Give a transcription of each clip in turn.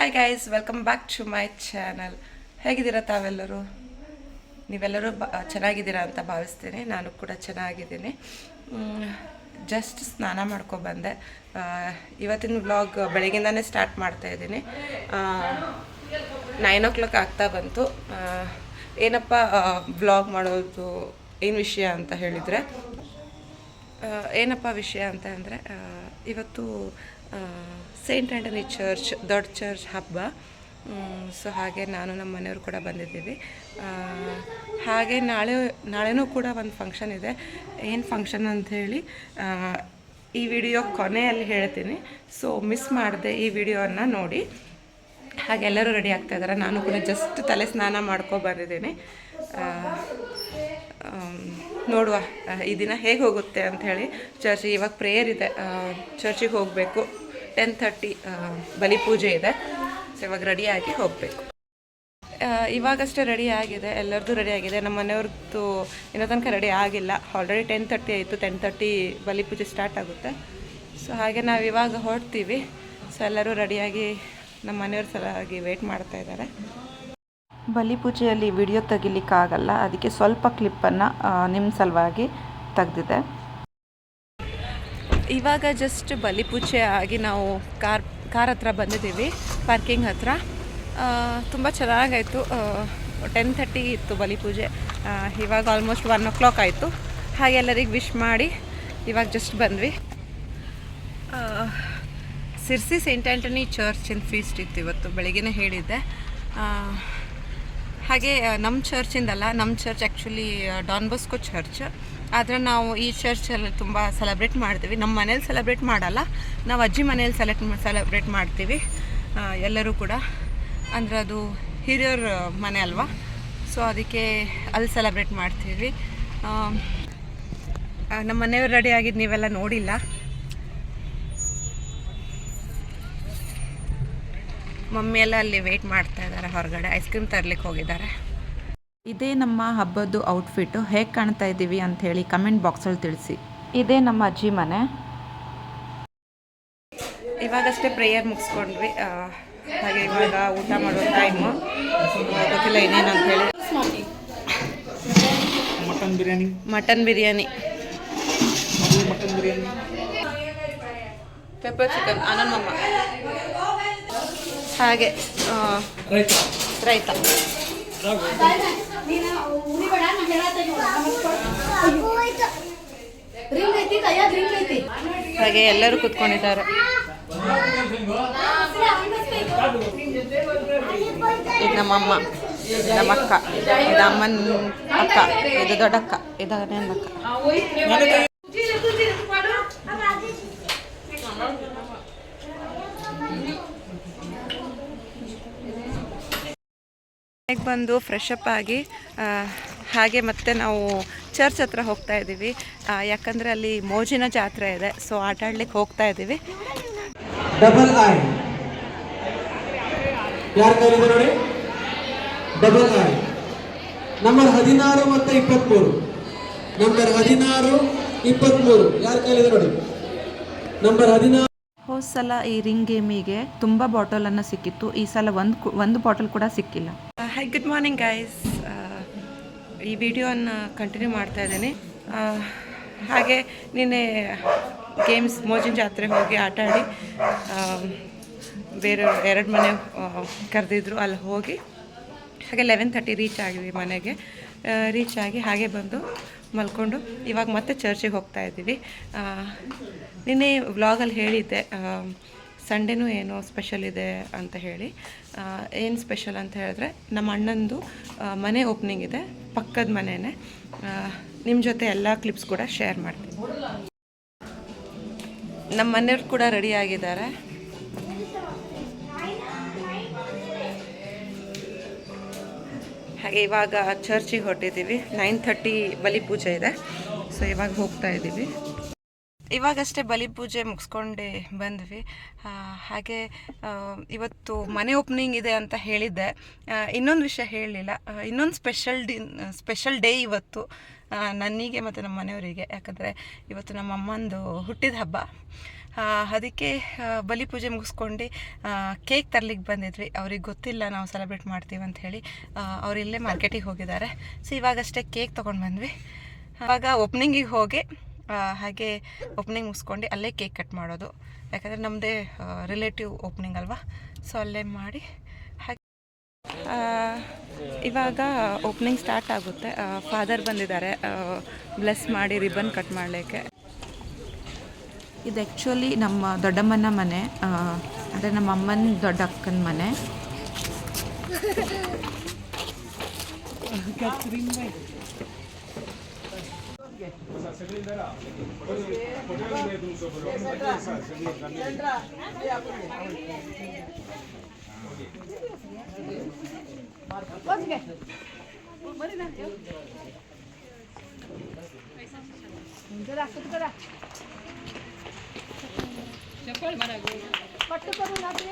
Hi guys welcome back to my channel ಹೇಗಿದ್ದೀರಾ ತಾವೆಲ್ಲರೂ? ನೀವೆಲ್ಲರೂ ಬ ಚೆನ್ನಾಗಿದ್ದೀರಾ ಅಂತ ಭಾವಿಸ್ತೀನಿ. ನಾನು ಕೂಡ ಚೆನ್ನಾಗಿದ್ದೀನಿ. ಜಸ್ಟ್ ಸ್ನಾನ ಮಾಡ್ಕೊಬಂದೆ ಇವತ್ತಿನ ವ್ಲಾಗ್ ಬೆಳಗಿಂದನೇ ಸ್ಟಾರ್ಟ್ ಮಾಡ್ತಾ ಇದ್ದೀನಿ. ನೈನ್ ಓ ಕ್ಲಾಕ್ ಆಗ್ತಾ ಬಂತು. ಏನಪ್ಪ ವ್ಲಾಗ್ ಮಾಡೋದು ಏನು ವಿಷಯ ಅಂತ ಹೇಳಿದರೆ ಏನಪ್ಪ ವಿಷಯ ಅಂತ ಅಂದರೆ ಇವತ್ತು ಸೇಂಟ್ ಆ್ಯಂಟನಿ ಚರ್ಚ್, ದೊಡ್ಡ ಚರ್ಚ್ ಹಬ್ಬ. ಸೊ ಹಾಗೆ ನಾನು ನಮ್ಮ ಮನೆಯವರು ಕೂಡ ಬಂದಿದ್ದೀವಿ. ಹಾಗೆ ನಾಳೆ, ನಾಳೆನೂ ಕೂಡ ಒಂದು ಫಂಕ್ಷನ್ ಇದೆ. ಏನು ಫಂಕ್ಷನ್ ಅಂತ ಹೇಳಿ ಈ ವಿಡಿಯೋ ಕೊನೆಯಲ್ಲಿ ಹೇಳ್ತೀನಿ. ಸೊ ಮಿಸ್ ಮಾಡಿದೆ ಈ ವಿಡಿಯೋನ ನೋಡಿ. ಹಾಗೆ ಎಲ್ಲರೂ ರೆಡಿ ಆಗ್ತಾ ಇದ್ದಾರೆ ನಾನು ಕೂಡ ಜಸ್ಟ್ ತಲೆ ಸ್ನಾನ ಮಾಡ್ಕೊ ಬಂದಿದ್ದೀನಿ. ನೋಡುವ ಈ ದಿನ ಹೇಗೆ ಹೋಗುತ್ತೆ ಅಂತ ಹೇಳಿ ಚರ್ಚ್, ಇವಾಗ ಪ್ರೇಯರ್ ಇದೆ ಚರ್ಚಿಗೆ ಹೋಗಬೇಕು. ಟೆನ್ ತರ್ಟಿ ಬಲಿ ಪೂಜೆ ಇದೆ. ಸೊ ಇವಾಗ ರೆಡಿಯಾಗಿ ಹೋಗಬೇಕು. ಇವಾಗಷ್ಟೇ ರೆಡಿ ಆಗಿದೆ, ಎಲ್ಲರದ್ದು ರೆಡಿ ಆಗಿದೆ. ನಮ್ಮ ಮನೆಯವ್ರದ್ದು ಇನ್ನೂ ತನಕ ರೆಡಿ ಆಗಿಲ್ಲ. ಆಲ್ರೆಡಿ ಟೆನ್ ತರ್ಟಿ ಆಯಿತು ಟೆನ್ ತರ್ಟಿ ಬಲಿ ಪೂಜೆ ಸ್ಟಾರ್ಟ್ ಆಗುತ್ತೆ. ಸೊ ಹಾಗೆ ನಾವು ಇವಾಗ ಹೊರಡ್ತೀವಿ. ಸೊ ಎಲ್ಲರೂ ರೆಡಿಯಾಗಿ ನಮ್ಮ ಮನೆಯವ್ರ ಸಲುವಾಗಿ ವೆಯ್ಟ್ ಮಾಡ್ತಾ ಇದ್ದಾರೆ. ಬಲಿ ಪೂಜೆಯಲ್ಲಿ ವಿಡಿಯೋ ತೆಗಿಲಿಕ್ಕಾಗಲ್ಲ. ಅದಕ್ಕೆ ಸ್ವಲ್ಪ ಕ್ಲಿಪ್ಪನ್ನು ನಿಮ್ಮ ಸಲುವಾಗಿ ತೆಗೆದಿದೆ. ಇವಾಗ ಜಸ್ಟ್ ಬಲಿ ಪೂಜೆ ಆಗಿ ನಾವು ಕಾರ್ ಕಾರ್ ಹತ್ರ ಬಂದಿದ್ದೀವಿ ಪಾರ್ಕಿಂಗ್ ಹತ್ರ. ತುಂಬ ಚೆನ್ನಾಗಾಯಿತು. ಟೆನ್ ಥರ್ಟಿ ಇತ್ತು ಬಲಿ ಪೂಜೆ ಇವಾಗ ಆಲ್ಮೋಸ್ಟ್ ಒನ್ ಓ ಕ್ಲಾಕ್ ಆಯಿತು. ಹಾಗೆ ಎಲ್ಲರಿಗೆ ವಿಶ್ ಮಾಡಿ ಇವಾಗ ಜಸ್ಟ್ ಬಂದ್ವಿ. Sirsi saint Antony in feast ಇತ್ತು ಇವತ್ತು, ಬೆಳಿಗ್ಗೆನೇ ಹೇಳಿದ್ದೆ. ಹಾಗೆ ನಮ್ಮ ಚರ್ಚಿಂದಲ್ಲ ನಮ್ಮ church actually Don Bosco church. ಆದರೆ ನಾವು ಈ ಚರ್ಚಲ್ಲಿ ತುಂಬ ಸೆಲೆಬ್ರೇಟ್ ಮಾಡ್ತೀವಿ. ನಮ್ಮ ಮನೇಲಿ ಸೆಲೆಬ್ರೇಟ್ ಮಾಡಲ್ಲ. ನಾವು ಅಜ್ಜಿ ಮನೇಲಿ ಸೆಲೆಕ್ಟ್ ಸೆಲೆಬ್ರೇಟ್ ಮಾಡ್ತೀವಿ. ಎಲ್ಲರೂ ಕೂಡ. ಅಂದರೆ ಅದು ಹಿರಿಯರ ಮನೆ ಅಲ್ವಾ? ಸೊ ಅದಕ್ಕೆ ಅಲ್ಲಿ ಸೆಲೆಬ್ರೇಟ್ ಮಾಡ್ತೀವಿ. ನಮ್ಮ ಮನೆಯವ್ರು ರೆಡಿ ಆಗಿದ್ದು ನೀವೆಲ್ಲ ನೋಡಿಲ್ಲ. ಮಮ್ಮಿ ಎಲ್ಲ ಅಲ್ಲಿ ವೇಟ್ ಮಾಡ್ತಾ ಇದ್ದಾರೆ ಹೊರಗಡೆ ಐಸ್ ಕ್ರೀಮ್ ತರ್ಲಿಕ್ಕೆ ಹೋಗಿದ್ದಾರೆ. ಇದೇ ನಮ್ಮ ಹಬ್ಬದ್ದು ಔಟ್ಫಿಟ್ಟು ಹೇಗೆ ಕಾಣ್ತಾ ಇದ್ದೀವಿ ಅಂತ ಹೇಳಿ ಕಮೆಂಟ್ ಬಾಕ್ಸಲ್ಲಿ ತಿಳಿಸಿ. ಇದೇ ನಮ್ಮ ಅಜ್ಜಿ ಮನೆ. ಇವಾಗಷ್ಟೇ ಪ್ರೇಯರ್ ಮುಗಿಸ್ಕೊಂಡ್ವಿ. ಹಾಗೆ ಇವಾಗ ಊಟ ಮಾಡೋ ಟೈಮು ಗೊತ್ತಿಲ್ಲ ಏನೇನು ಅಂತ ಹೇಳಿ. Mutton biryani. Mutton biryani. Mutton biryani. Pepper chicken Anandamma ಹಾಗೆ ರೈತ. ಹಾಗೆ ಎಲ್ಲರೂ ಕುತ್ಕೊಂಡಿದ್ದಾರೆ. ಇದು ನಮ್ಮಮ್ಮ ಇದು ನಮ್ಮ ಅಕ್ಕ ಇದು ಅಮ್ಮನ ಅಕ್ಕ ಇದು ದೊಡ್ಡಕ್ಕ ಇದು ನನ್ನ ಅಕ್ಕ ಮನೆಗೆ ಬಂದು ಫ್ರೆಶ್ ಅಪ್ ಆಗಿ ಹಾಗೆ ಮತ್ತೆ ನಾವು ಚರ್ಚ್ ಹತ್ರ ಹೋಗ್ತಾ ಇದ್ದೀವಿ. ಯಾಕಂದ್ರೆ ಅಲ್ಲಿ ಮೋಜಿನ ಜಾತ್ರೆ ಇದೆ ಸೊ ಆಟ ಆಡ್ಲಿಕ್ಕೆ ಹೋಗ್ತಾ ಇದ್ದೀವಿ. ಡಬಲ್ ಐ ಯಾರ ಕೈಲಿದೆ ನೋಡಿ? ಡಬಲ್ ಐ ನಂಬರ್ ಹದಿನಾರು ಮತ್ತು ಇಪ್ಪತ್ತ್ಮೂರು ನಂಬರ್ ಹದಿನಾರು ಇಪ್ಪತ್ತ್ಮೂರು ಯಾರ ಕೈಲಿದೆ ನೋಡಿ? ನಂಬರ್ ಹದಿನಾರು. ಹೋದ ಸಲ ಈ ರಿಂಗ್ ಗೇಮಿಗೆ ತುಂಬಾ ಬಾಟಲ್ ಅನ್ನ ಸಿಕ್ಕಿತ್ತು. ಈ ಸಲ ಒಂದು ಒಂದು ಬಾಟಲ್ ಕೂಡ ಸಿಕ್ಕಿಲ್ಲ. ಹಾಯ್ ಗುಡ್ ಮಾರ್ನಿಂಗ್ ಗೈಸ್ ಈ ವಿಡಿಯೋನ ಕಂಟಿನ್ಯೂ ಮಾಡ್ತಾ ಇದ್ದೀನಿ. ಹಾಗೆ ನಿನ್ನೆ ಗೇಮ್ಸ್ ಮೋಜಿನ ಜಾತ್ರೆ ಹೋಗಿ ಆಟ ಆಡಿ ಬೇರೆ ಎರಡು ಮನೆ ಕರೆದಿದ್ರು. ಅಲ್ಲಿ ಹೋಗಿ ಹಾಗೆ ಲೆವೆನ್ ತರ್ಟಿ ರೀಚ್ ಆಗಿದ್ವಿ ಮನೆಗೆ. ರೀಚ್ ಆಗಿ ಹಾಗೆ ಬಂದು ಮಲ್ಕೊಂಡು ಇವಾಗ ಮತ್ತೆ ಚರ್ಚಿಗೆ ಹೋಗ್ತಾ ಇದ್ದೀವಿ. ನಿನ್ನೆ ವ್ಲಾಗಲ್ಲಿ ಹೇಳಿದ್ದೆ ಸಂಡೇನೂ ಏನೋ ಸ್ಪೆಷಲ್ ಇದೆ ಅಂತ ಹೇಳಿ. ಏನು ಸ್ಪೆಷಲ್ ಅಂತ ಹೇಳಿದ್ರೆ ನಮ್ಮ ಅಣ್ಣಂದು ಮನೆ ಓಪನಿಂಗ್ ಇದೆ, ಪಕ್ಕದ ಮನೆಯೇ ನಿಮ್ಮ ಜೊತೆ ಎಲ್ಲ ಕ್ಲಿಪ್ಸ್ ಕೂಡ ಶೇರ್ ಮಾಡ್ತೀನಿ. ನಮ್ಮ ಮನೆಯವ್ರು ಕೂಡ ರೆಡಿ ಆಗಿದ್ದಾರೆ. ಹಾಗೆ ಇವಾಗ ಚರ್ಚಿಗೆ ಹೊರಟಿದ್ದೀವಿ. ನೈನ್ ಥರ್ಟಿ ಬಲಿ ಪೂಜೆ ಇದೆ. ಸೊ ಇವಾಗ ಹೋಗ್ತಾ ಇದ್ದೀವಿ. ಇವಾಗಷ್ಟೇ ಬಲಿ ಪೂಜೆ ಮುಗಿಸ್ಕೊಂಡೆ ಬಂದ್ವಿ. ಹಾಗೆ ಇವತ್ತು ಮನೆ ಓಪನಿಂಗ್ ಇದೆ ಅಂತ ಹೇಳಿದ್ದೆ. ಇನ್ನೊಂದು ವಿಷಯ ಹೇಳಲಿಲ್ಲ. ಇನ್ನೊಂದು ಸ್ಪೆಷಲ್ ಡಿ ಸ್ಪೆಷಲ್ ಡೇ ಇವತ್ತು ನನಗೆ ಮತ್ತು ನಮ್ಮ ಮನೆಯವರಿಗೆ. ಯಾಕಂದರೆ ಇವತ್ತು ನಮ್ಮ ಅಮ್ಮಂದು ಹುಟ್ಟಿದ ಹಬ್ಬ. ಅದಕ್ಕೆ ಬಲಿ ಪೂಜೆ ಮುಗಿಸ್ಕೊಂಡು ಕೇಕ್ ತರ್ಲಿಕ್ಕೆ ಬಂದಿದ್ವಿ. ಅವ್ರಿಗೆ ಗೊತ್ತಿಲ್ಲ ನಾವು ಸೆಲೆಬ್ರೇಟ್ ಮಾಡ್ತೀವಿ ಅಂತ ಹೇಳಿ ಅವರಿಲ್ಲೇ ಮಾರ್ಕೆಟಿಗೆ ಹೋಗಿದ್ದಾರೆ. ಸೊ ಇವಾಗಷ್ಟೇ ಕೇಕ್ ತೊಗೊಂಡು ಬಂದ್ವಿ. ಆವಾಗ ಓಪನಿಂಗಿಗೆ ಹೋಗಿ ಹಾಗೆ ಓಪನಿಂಗ್ ಮುಗಿಸ್ಕೊಂಡು ಅಲ್ಲೇ ಕೇಕ್ ಕಟ್ ಮಾಡೋದು. ಯಾಕಂದರೆ ನಮ್ಮದೇ ರಿಲೇಟಿವ್ ಓಪನಿಂಗ್ ಅಲ್ವಾ? ಸೊ ಅಲ್ಲೇ ಮಾಡಿ ಹಾಗೆ ಆ, ಇವಾಗ ಓಪನಿಂಗ್ ಸ್ಟಾರ್ಟ್ ಆಗುತ್ತೆ. ಫಾದರ್ ಬಂದಿದ್ದಾರೆ. ಬ್ಲೆಸ್ ಮಾಡಿ ರಿಬನ್ ಕಟ್ ಮಾಡಲಿಕ್ಕೆ. ಇದು ಆ್ಯಕ್ಚುಲಿ ನಮ್ಮ ದೊಡ್ಡಮ್ಮನ ಮನೆ. ಅಂದರೆ ನಮ್ಮ ಅಮ್ಮನ ದೊಡ್ಡ ಅಕ್ಕನ ಮನೆ. ಪಟ್ಟು ಕೊಡು ನಾದ್ರೆ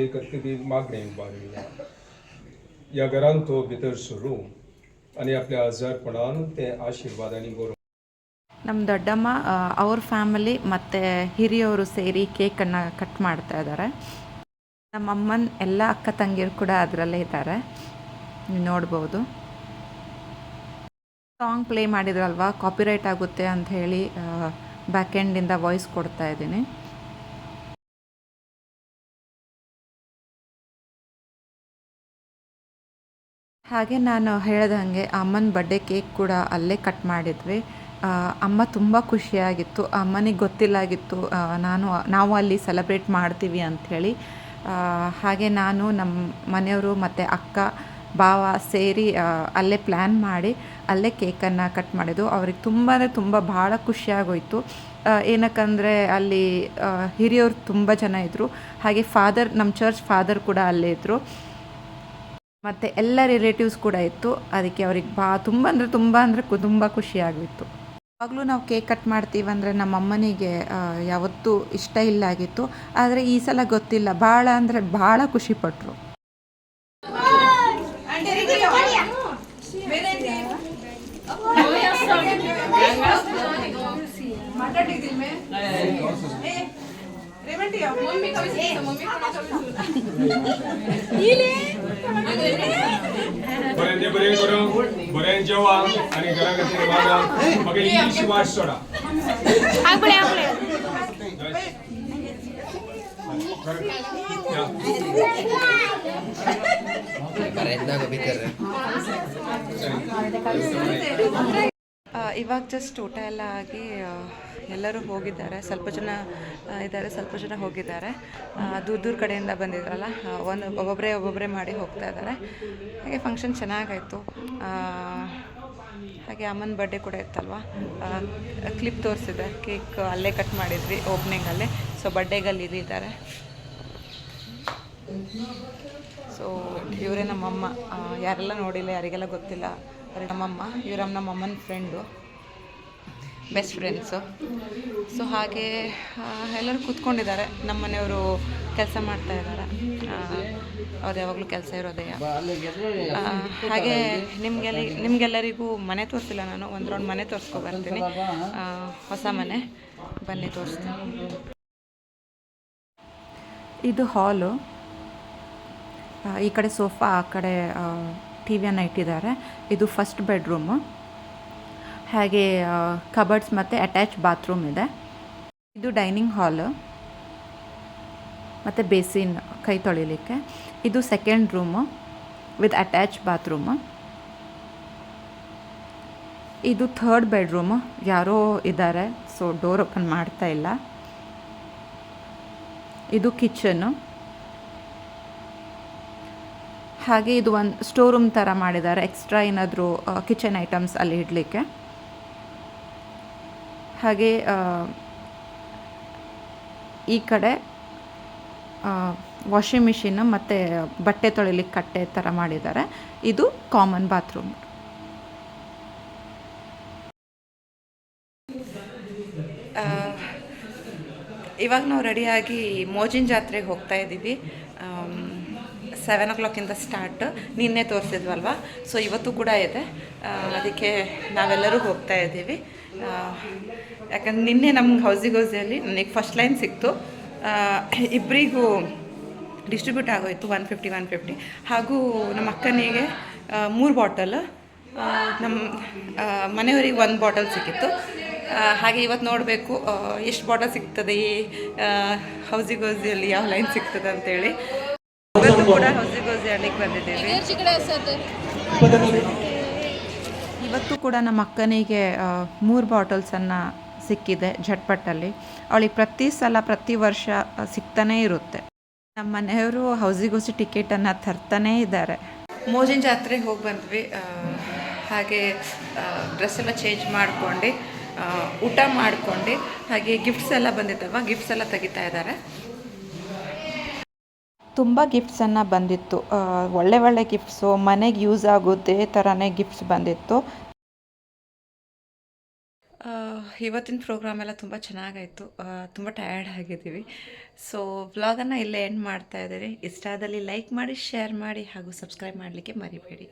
चे कधी मागणे बाळगल्या या घरान तो भितर सरून आणि आपल्या आजारपणान ते आशीर्वादाने बरोबर ನಮ್ಮ ದೊಡ್ಡಮ್ಮ ಆ, ಅವ್ರ ಫ್ಯಾಮಿಲಿ ಮತ್ತು ಹಿರಿಯವರು ಸೇರಿ ಕೇಕನ್ನು ಕಟ್ ಮಾಡ್ತಾ ಇದ್ದಾರೆ ನಮ್ಮ ಅಮ್ಮನ ಎಲ್ಲ ಅಕ್ಕ ತಂಗಿಯರು ಕೂಡ ಅದರಲ್ಲೇ ಇದ್ದಾರೆ ನೀವು ನೋಡ್ಬೋದು ಸಾಂಗ್ ಪ್ಲೇ ಮಾಡಿದ್ರಲ್ವಾ ಕಾಪಿರೈಟ್ ಆಗುತ್ತೆ ಅಂತ ಹೇಳಿ ಬ್ಯಾಕ್ ಎಂಡಿಂದ ವಾಯ್ಸ್ ಕೊಡ್ತಾ ಇದ್ದೀನಿ ಹಾಗೆ ನಾನು ಹೇಳ್ದಂಗೆ ಅಮ್ಮನ ಬರ್ಡೇ ಕೇಕ್ ಕೂಡ ಅಲ್ಲೇ ಕಟ್ ಮಾಡಿದ್ವಿ. ಅಮ್ಮ ತುಂಬ ಖುಷಿಯಾಗಿತ್ತು. ಅಮ್ಮನಿಗೆ ಗೊತ್ತಿಲ್ಲಾಗಿತ್ತು ನಾನು, ನಾವು ಅಲ್ಲಿ ಸೆಲೆಬ್ರೇಟ್ ಮಾಡ್ತೀವಿ ಅಂಥೇಳಿ ಹಾಗೆ ನಾನು ನಮ್ಮ ಮನೆಯವರು ಮತ್ತು ಅಕ್ಕ, ಭಾವ ಸೇರಿ ಅಲ್ಲೇ ಪ್ಲ್ಯಾನ್ ಮಾಡಿ ಅಲ್ಲೇ ಕೇಕನ್ನು ಕಟ್ ಮಾಡಿದ್ದು ಅವ್ರಿಗೆ ತುಂಬ ತುಂಬ ಭಾಳ ಖುಷಿಯಾಗೋಯ್ತು. ಏನಕ್ಕಂದರೆ ಅಲ್ಲಿ ಹಿರಿಯವರು ತುಂಬ ಜನ ಇದ್ದರು ಹಾಗೆ ಫಾದರ್ ನಮ್ಮ ಚರ್ಚ್ ಫಾದರ್ ಕೂಡ ಅಲ್ಲೇ ಇದ್ದರು ಮತ್ತು ಎಲ್ಲ ರಿಲೇಟಿವ್ಸ್ ಕೂಡ ಇತ್ತು. ಅದಕ್ಕೆ ಅವ್ರಿಗೆ ಬಾ ತುಂಬ ಅಂದರೆ ತುಂಬ ಅಂದರೆ ತುಂಬ ಖುಷಿಯಾಗಿತ್ತು ಯಾವಾಗಲೂ ನಾವು ಕೇಕ್ ಕಟ್ ಮಾಡ್ತೀವಿ ಅಂದರೆ ನಮ್ಮ ಅಮ್ಮನಿಗೆ ಯಾವತ್ತೂ ಇಷ್ಟ ಇಲ್ಲ ಆಗಿತ್ತು. ಆದರೆ ಈ ಸಲ ಗೊತ್ತಿಲ್ಲ. ಭಾಳ ಅಂದರೆ ಭಾಳ ಖುಷಿಪಟ್ಟರು बऱ्यांचे बरें करून बऱ्यान जेवा आणि घरा खातीर वागा म्हाका इल्लीशी वाट सोडा या. ಆ, ಇವಾಗ ಜಸ್ಟ್ ಊಟ ಎಲ್ಲ ಆಗಿ ಆ, ಎಲ್ಲರೂ ಹೋಗಿದ್ದಾರೆ. ಸ್ವಲ್ಪ ಜನ ಇದ್ದಾರೆ, ಸ್ವಲ್ಪ ಜನ ಹೋಗಿದ್ದಾರೆ. ದೂರ ದೂರ ಕಡೆಯಿಂದ ಬಂದಿದ್ರಲ್ಲ ಒಂದು ಒಬ್ಬೊಬ್ಬರೇ ಒಬ್ಬೊಬ್ಬರೇ ಮಾಡಿ ಹೋಗ್ತಾ ಇದ್ದಾರೆ. ಹಾಗೆ ಫಂಕ್ಷನ್ ಚೆನ್ನಾಗಾಯಿತು. ಹಾಗೆ ಅಮ್ಮನ ಬರ್ಡೇ ಕೂಡ ಇತ್ತಲ್ವ? ಕ್ಲಿಪ್ ತೋರಿಸಿದೆ. ಕೇಕ್ ಅಲ್ಲೇ ಕಟ್ ಮಾಡಿದ್ವಿ ಓಪ್ನಿಂಗಲ್ಲೇ ಸೊ ಬರ್ಡೇಗಲ್ಲಿ ಇದ್ದಾರೆ ಸೊ ಇವರೇ ನಮ್ಮಮ್ಮ. ಯಾರೆಲ್ಲ ನೋಡಿಲ್ಲ, ಯಾರಿಗೆಲ್ಲ ಗೊತ್ತಿಲ್ಲ ಅವ್ರಿಗೆ ನಮ್ಮಮ್ಮ. ಇವ್ರಮ್ಮ ನಮ್ಮಮ್ಮನ ಫ್ರೆಂಡು ಬೆಸ್ಟ್ ಫ್ರೆಂಡ್ಸು ಸೊ ಹಾಗೆ ಎಲ್ಲರೂ ಕೂತ್ಕೊಂಡಿದ್ದಾರೆ. ನಮ್ಮ ಮನೆಯವರು ಕೆಲಸ ಮಾಡ್ತಾ ಇದ್ದಾರೆ. ಅವ್ರು ಯಾವಾಗಲೂ ಕೆಲಸ ಇರೋದೇ. ಹಾಗೆ ನಿಮಗೆಲ್ಲ, ನಿಮಗೆಲ್ಲರಿಗೂ ಮನೆ ತೋರಿಸಿಲ್ಲ ನಾನು. ಒಂದು ರೌಂಡ್ ಮನೆ ಬರ್ತೀನಿ. ಹೊಸ ಮನೆ. ಬನ್ನಿ, ತೋರಿಸ್ತೀನಿ. ಇದು ಹಾಲು. ಈ ಕಡೆ ಸೋಫಾ, ಆ ಕಡೆ ಟಿ ವಿಯನ್ನು ಇಟ್ಟಿದ್ದಾರೆ. ಇದು ಫಸ್ಟ್ ಬೆಡ್ರೂಮು. ಹಾಗೆ ಕಬರ್ಡ್ಸ್ ಮತ್ತು ಅಟ್ಯಾಚ್ ಬಾತ್ರೂಮ್ ಇದೆ. ಇದು ಡೈನಿಂಗ್ ಹಾಲ್ ಮತ್ತು ಬೇಸಿನ್ ಕೈ ತೊಳಿಲಿಕ್ಕೆ. ಇದು second room with attach bathroom ಇದು ಥರ್ಡ್ ಬೆಡ್ರೂಮು ಯಾರೋ ಇದ್ದಾರೆ ಸೊ ಡೋರ್ ಓಪನ್ ಮಾಡ್ತಾ ಇಲ್ಲ. ಇದು ಕಿಚನ್ನು ಹಾಗೆ ಇದು ಒಂದು ಸ್ಟೋರ್ ರೂಮ್ ಥರ ಮಾಡಿದ್ದಾರೆ. ಎಕ್ಸ್ಟ್ರಾ ಏನಾದರೂ ಕಿಚನ್ ಐಟಮ್ಸ್ ಅಲ್ಲಿ ಇಡಲಿಕ್ಕೆ. ಹಾಗೆ ಈ ಕಡೆ ವಾಷಿಂಗ್ ಮಿಷಿನ್ ಮತ್ತು ಬಟ್ಟೆ ತೊಳಿಲಿಕ್ಕೆ ಕಟ್ಟೆ ಥರ ಮಾಡಿದ್ದಾರೆ. ಇದು ಕಾಮನ್ ಬಾತ್ರೂಮ್ ಇವಾಗ ನಾವು ರೆಡಿಯಾಗಿ ಮೋಜಿನ ಜಾತ್ರೆಗೆ ಹೋಗ್ತಾ ಇದ್ದೀವಿ. ಸೆವೆನ್ ಓ ಕ್ಲಾಕಿಂದ ಸ್ಟಾರ್ಟ್ ನಿನ್ನೆ ತೋರಿಸಿದ್ವಲ್ವ? ಸೊ ಇವತ್ತು ಕೂಡ ಇದೆ. ಅದಕ್ಕೆ ನಾವೆಲ್ಲರೂ ಹೋಗ್ತಾ ಇದ್ದೀವಿ. ಯಾಕಂದ್ರೆ ನಿನ್ನೆ ನಮ್ಗೆ ಹೌಸಿಗೋಸಿಯಲ್ಲಿ ನನಗೆ ಫಸ್ಟ್ ಲೈನ್ ಸಿಕ್ತು. ಇಬ್ಬರಿಗೂ ಡಿಸ್ಟ್ರಿಬ್ಯೂಟ್ ಆಗೋಯ್ತು ಒನ್ ಫಿಫ್ಟಿ ಒನ್ ಫಿಫ್ಟಿ ಹಾಗೂ ನಮ್ಮ ಅಕ್ಕನಿಗೆ ಮೂರು ಬಾಟಲ್ ನಮ್ಮ ಮನೆಯವರಿಗೆ ಒಂದು ಬಾಟಲ್ ಸಿಕ್ಕಿತ್ತು. ಹಾಗೆ ಇವತ್ತು ನೋಡಬೇಕು ಎಷ್ಟು ಬಾಟಲ್ ಸಿಗ್ತದೆ ಈ ಹೌಸಿಗೋಸಿಯಲ್ಲಿ ಯಾವ ಲೈನ್ ಸಿಗ್ತದೆ ಅಂತೇಳಿ. ಕೂಡ ಹಳ್ಳಿಗೆ ಬಂದಿದ್ದೀವಿ. ಇವತ್ತು ಕೂಡ ನಮ್ಮ ಅಕ್ಕನಿಗೆ ಮೂರು ಬಾಟಲ್ಸನ್ನು ಸಿಕ್ಕಿದೆ ಝಟ್ಪಟ್ಟಲ್ಲಿ. ಅವಳಿಗೆ ಪ್ರತಿ ಸಲ ಪ್ರತಿ ವರ್ಷ ಸಿಗ್ತಾನೇ ಇರುತ್ತೆ. ನಮ್ಮ ಮನೆಯವರು ಹೌಸಿಗೋಸಿ ಟಿಕೆಟನ್ನು ತರ್ತಾನೇ ಇದ್ದಾರೆ. ಮೋಜಿನ ಜಾತ್ರೆಗೆ ಹೋಗಿ ಬಂದ್ವಿ ಹಾಗೆ ಡ್ರೆಸ್ ಎಲ್ಲ ಚೇಂಜ್ ಮಾಡ್ಕೊಂಡು ಊಟ ಮಾಡ್ಕೊಂಡು ಹಾಗೆ ಗಿಫ್ಟ್ಸ್ ಎಲ್ಲ ಬಂದಿದ್ದಲ್ವ ಗಿಫ್ಟ್ಸ್ ಎಲ್ಲ ತೆಗಿತಾ ಇದ್ದಾರೆ. ತುಂಬ ಗಿಫ್ಟ್ಸನ್ನು ಬಂದಿತ್ತು. ಒಳ್ಳೆ ಒಳ್ಳೆ ಗಿಫ್ಟ್ಸು ಮನೆಗೆ ಯೂಸ್ ಆಗೋದೇ ಥರನೇ ಗಿಫ್ಟ್ಸ್ ಬಂದಿತ್ತು. ಇವತ್ತಿನ ಪ್ರೋಗ್ರಾಮ್ ಎಲ್ಲ ತುಂಬ ಚೆನ್ನಾಗಾಯಿತು. ತುಂಬ ಟಯರ್ಡ್ ಆಗಿದ್ದೀವಿ. ಸೊ ವ್ಲಾಗನ್ನು ಇಲ್ಲೇ ಎಂಡ್ ಮಾಡ್ತಾ ಇದ್ದೀವಿ ಇಷ್ಟ ಆದಲ್ಲಿ ಲೈಕ್ ಮಾಡಿ ಶೇರ್ ಮಾಡಿ ಹಾಗೂ ಸಬ್ಸ್ಕ್ರೈಬ್ ಮಾಡಲಿಕ್ಕೆ ಮರಿಬೇಡಿ.